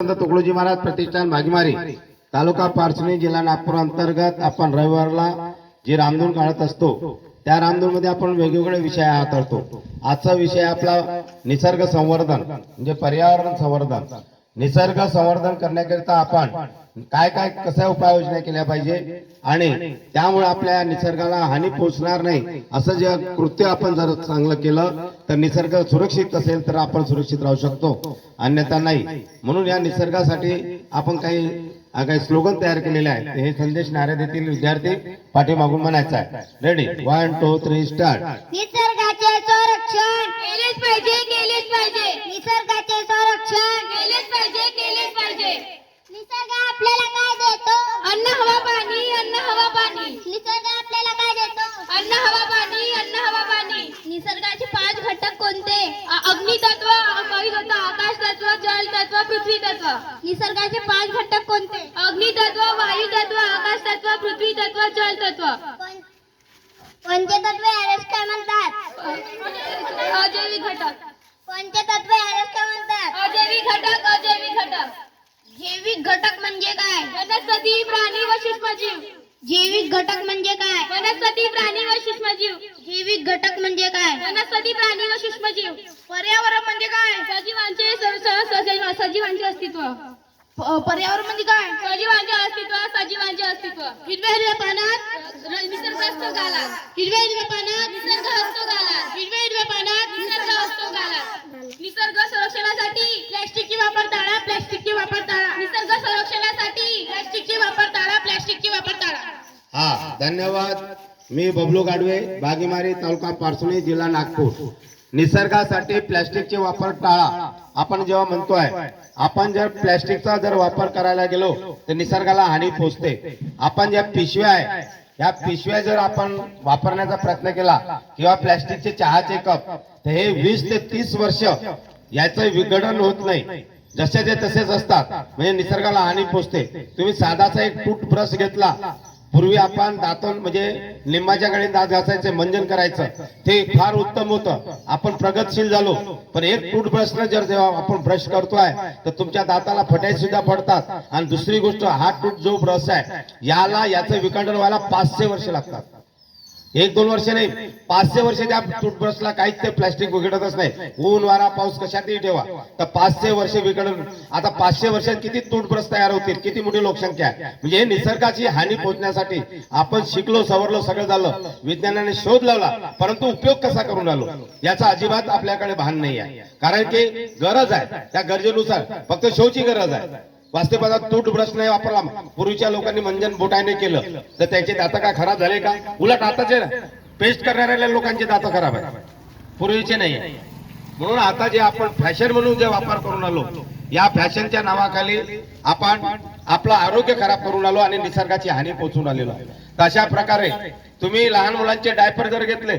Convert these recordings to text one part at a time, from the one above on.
संत तुकडोजी महाराज प्रतिष्ठान भागीमारी तालुका पारसणी जिल्हा नागपूर अंतर्गत आपण रविवारला जे रामधून काढत असतो त्या रामधून मध्ये आपण वेगवेगळे विषय हाताळतो आजचा विषय आपला निसर्ग संवर्धन म्हणजे पर्यावरण संवर्धन. निसर्ग संवर्धन करण्याकरिता आपण काय काय कशा उपाययोजना केल्या पाहिजे? आणि त्यामुळे आपल्या निसर्गाला हानी पोहोचणार नाही. असं जे कृत्य आपण जर चांगलं केलं तर निसर्ग सुरक्षित असेल तर आपण सुरक्षित राहू शकतो. अन्यथा नाही. म्हणून या निसर्गासाठी आपण काही काही स्लोगन तयार केलेले आहे हे संदेश नारे देतील विद्यार्थी पाठीमागून म्हणायचा आहे. Ready one two three start निसर्गाचे संरक्षण केलेच पाहिजे केलेच पाहिजे. निसर्गाचे संरक्षण केलेच पाहिजे केलेच पाहिजे निसर्ग आपल्याला काय देतो अन्न हवा पाणी अन्न हवा पाणी निसर्ग आपल्याला काय देतो अन्न हवा पाणी अन्न हवा पाणी निसर्गाचे पाच घटक कोणते अग्नी तत्व वायू तत्व आकाश तत्व जल तत्व तत्व निसर्गाचे पाच घटक कोणते? अग्नी तत्व वायू तत्व आकाश तत्व पृथ्वी तत्व जल तत्व पंचतत्व यालाच काय म्हणतात? अजैविक घटक. पंचतत्व यालाच काय म्हणतात? अजैविक घटक अजैविक घटक. जैविक घटक म्हणजे काय? वनस्पती प्राणी व सूक्ष्मजीव. जैविक घटक म्हणजे काय? वनस्पती प्राणी व सूक्ष्मजीव. जैविक घटक म्हणजे काय? वनस्पती प्राणी व सूक्ष्मजीव. पर्यावरण म्हणजे काय? सजीवांचे अस्तित्व. पर्यावरण म्हणजे काय? सजीवांचे अस्तित्व सजीवांचे अस्तित्व. हिरव्या हिरव्या पानात निसर्ग असतो गाला हिरव्या हिरव्या पानात निसर्ग असतो गाला हिरव्या हिरव्या पानात निसर्ग असतो गाला निसर्ग संरक्षणासाठी प्लॅस्टिकची वापर टाळा प्लॅस्टिकची वापर टाळा. निसर्ग संरक्षणासाठी प्लॅस्टिकची वापर टाळा प्लॅस्टिकची वापर टाळा. हा धन्यवाद. मी बबलू गाडवे बागीमारी तालुका पारसुणी जिल्हा नागपूर. निसर्गासाठी प्लॅस्टिकचे वापर टाळा. आपण जेव्हा म्हणतोय आपण जर प्लॅस्टिकचा जर वापर करायला गेलो तर निसर्गाला हानी पोचते आपण ज्या पिशव्या आहे या पिशव्या जर आपण वापरण्याचा प्रयत्न केला किंवा प्लॅस्टिकचे चहाचे कप तर हे वीस ते तीस वर्ष याचं विघटन होत नाही. जसे जे तसेच असतात. म्हणजे निसर्गाला हानी पोचते तुम्ही साधाचा एक टूथब्रश घेतला पूर्वी आपण दातन म्हणजे लिंबाच्या गाडी दात घासायचे मंजन करायचं ते फार उत्तम होतं. आपण प्रगतशील झालो पण एक टूथब्रशनं जर जेव्हा आपण ब्रश करतोय तर तुमच्या दाताला फटाई सुद्धा पडतात. आणि दुसरी गोष्ट हा टूथ जो ब्रश आहे याला याचं विखंडन व्हायला पाचशे वर्ष लागतात. एक दोन वर्ष नाही पाचशे वर्ष त्या टूथब्रशला काहीच ते प्लास्टिक विघटतच नाही. ऊन वारा पाऊस कशातही ठेवा. तर पाचशे वर्ष विघटन आता पाचशे वर्षात किती टूथब्रश तयार होतील किती मोठी लोकसंख्या? आहे म्हणजे हे निसर्गाची हानी पोहोचण्यासाठी आपण शिकलो सवरलो सगळं झालं विज्ञानाने शोध लावला परंतु उपयोग कसा करून आलो याचा अजिबात आपल्याकडे भान नाही आहे कारण की गरज आहे त्या गरजेनुसार फक्त शोची गरज आहे. वास्तवदात तूट ब्रश नाही वापरला. पूर्वीच्या लोकांनी मंजन बोटाने केलं. तर त्याचे दात काय खराब झाले का? उलट आताचे पेस्ट करणाऱ्या लोकांचे दात खराब आहे पूर्वीचे नाही म्हणून आता जे आपण फॅशन म्हणून जे वापर करून आलो या फॅशनच्या नावाखाली आपण आपलं आरोग्य खराब करून आलो आणि निसर्गाची हानी पोहोचून आलेलो आहे. तर अशा प्रकारे तुम्ही लहान मुलांचे डायपर जर घेतले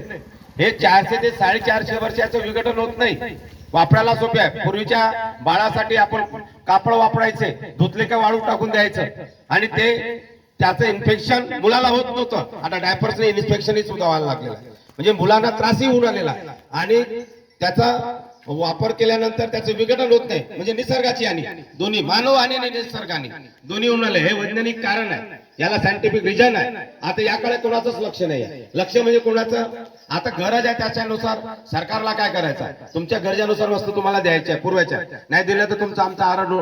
हे चारशे ते साडेचारशे वर्षाचं विघटन होत नाही. वापरायला सोपे आहे. पूर्वीच्या बाळासाठी आपण कापड वापरायचे धुतले का वाळू टाकून द्यायचं. आणि ते त्याचं इन्फेक्शन मुलाला होत नव्हतं. आता डायपर्सने इन्फेक्शनही सुद्धा व्हायला लागलेलं म्हणजे मुलांना त्रासही होऊन आलेला आणि त्याचा वापर केल्यानंतर त्याचं विघटन होत नाही. म्हणजे निसर्गाची आणि दोन्ही मानव आणि निसर्गाने. दोन्ही होऊन आले हे वैज्ञानिक कारण आहे. याला सायंटिफिक रिझन आहे. आता याकडे कोणाचंच लक्ष नाही आहे लक्ष म्हणजे कोणाचं? आता गरज आहे त्याच्यानुसार सरकारला काय करायचं आहे? तुमच्या गरजेनुसार वस्तू तुम्हाला द्यायच्या पुरवायच्या नाही दिल्या तर तुमचा आमचा आरड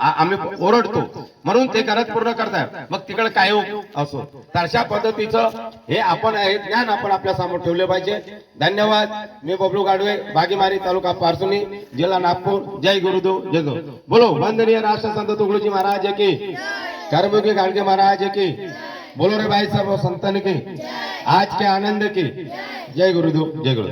आम्ही ओरडतो. म्हणून ते गरज पूर्ण करताय मग तिकडे काय हो? असो. तर अशा पद्धतीचं हे आपण आहे ज्ञान आपण आपल्यासमोर ठेवले पाहिजे. धन्यवाद. मी बबलू गाडवे बागीमारी तालुका पारसुनी जिल्हा नागपूर. जय गुरुदेव जय गुरु. बोलो वंदनीय राष्ट्रसंत तुकडोजी महाराज की. कर्मयोगी गाडगे महाराज की। बोलो रे भाई साहब संतन की। आज के आनंद की। जय गुरुदेव जय गुरु